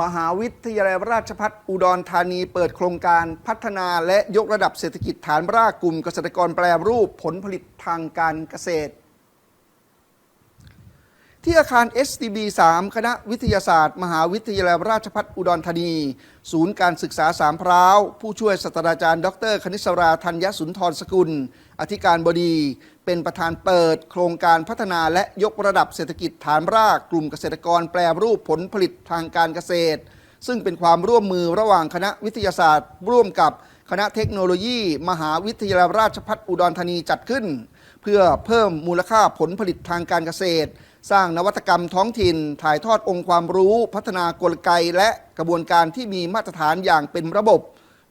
มหาวิทยาลัยราชภัฏอุดรธานีเปิดโครงการพัฒนาและยกระดับเศรษฐกิจฐานรากกลุ่มเกษตรกรแปรรูปผลผลิตทางการเกษตร ที่อาคาร STB 3 คณะวิทยาศาสตร์ มหาวิทยาลัยราชภัฏอุดรธานี ศูนย์การศึกษาสามพร้าว ผู้ช่วยศาสตราจารย์ ดร คณิศราธัญสุนทรสกุล อธิการบดี เป็นประธานเปิด โครงการพัฒนาและยกระดับเศรษฐกิจฐานรากกลุ่มเกษตรกรแปรรูปผลผลิตทางการเกษตร ซึ่งเป็นความร่วมมือระหว่างคณะวิทยาศาสตร์ ร่วมกับคณะเทคโนโลยี มหาวิทยาลัยราชภัฏอุดรธานีจัดขึ้น เพื่อเพิ่มมูลค่าผลผลิตทางการเกษตร สร้างนวัตกรรมท้องถิ่น ถ่ายทอดองค์ความรู้พัฒนากลไกและกระบวนการที่มีมาตรฐานอย่างเป็นระบบ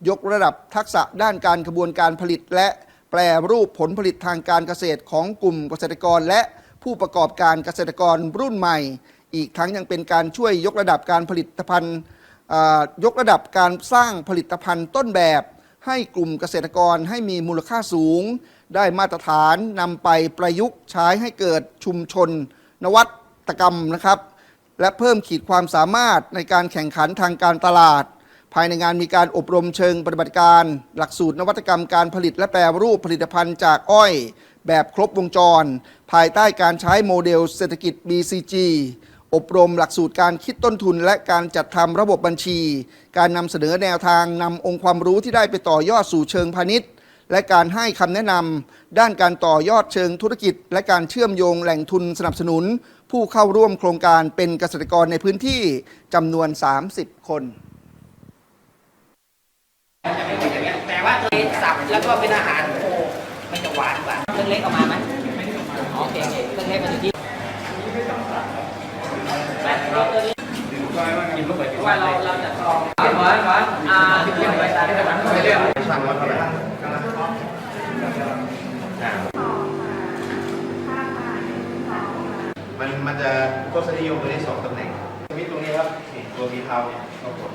ยกระดับทักษะด้านการกระบวนการผลิต และแปรรูปผลผลิตทางการเกษตรของกลุ่มเกษตรกร และผู้ประกอบการเกษตรกรรุ่นใหม่ อีกทั้งยังเป็นการช่วยยกระดับการผลิตภัณฑ์ยกระดับการสร้างผลิตภัณฑ์ต้นแบบ ให้กลุ่มเกษตรกรให้มีมูลค่าสูง ได้มาตรฐานนำไปประยุกต์ใช้ให้เกิดชุมชน นวัตกรรมนะครับ และเพิ่มขีดความสามารถในการแข่งขันทางการตลาด ภายในงานมีการอบรมเชิงปฏิบัติการ หลักสูตรนวัตกรรมการผลิตและแปรรูปผลิตภัณฑ์จากอ้อย แบบครบวงจร ภายใต้การใช้โมเดลเศรษฐกิจ BCG อบรมหลักสูตรการคิดต้นทุน และการจัดทำระบบบัญชี การนำเสนอแนวทางนำองค์ความรู้ที่ได้ไปต่อยอดสู่เชิงพาณิชย์ และการให้คำแนะนำด้านการต่อยอดเชิงธุรกิจ และการเชื่อมโยงแหล่งทุนสนับสนุน ผู้เข้าร่วมโครงการเป็นเกษตรกรในพื้นที่จำนวน 30 คนจะไม่เหมือนอย่างนี้แต่ว่าตัวนี้สับแล้วก็เป็นอาหารโคไม่จะหวานกว่าเครื่องเล็กออกมาไหมไม่ได้ออกมาโอเคโอเคเครื่องเล็กมันอยู่ที่ว่าเราเราจะลองหวานหวานอ่าเรื่องไปตามเรื่อง ช่างวัดเท่าไหร่ มันมันจะทศนิยมไปได้สองตำแหน่งมีตรงนี้ครับนี่ตัวมีเท้าเนี่ยต้องกด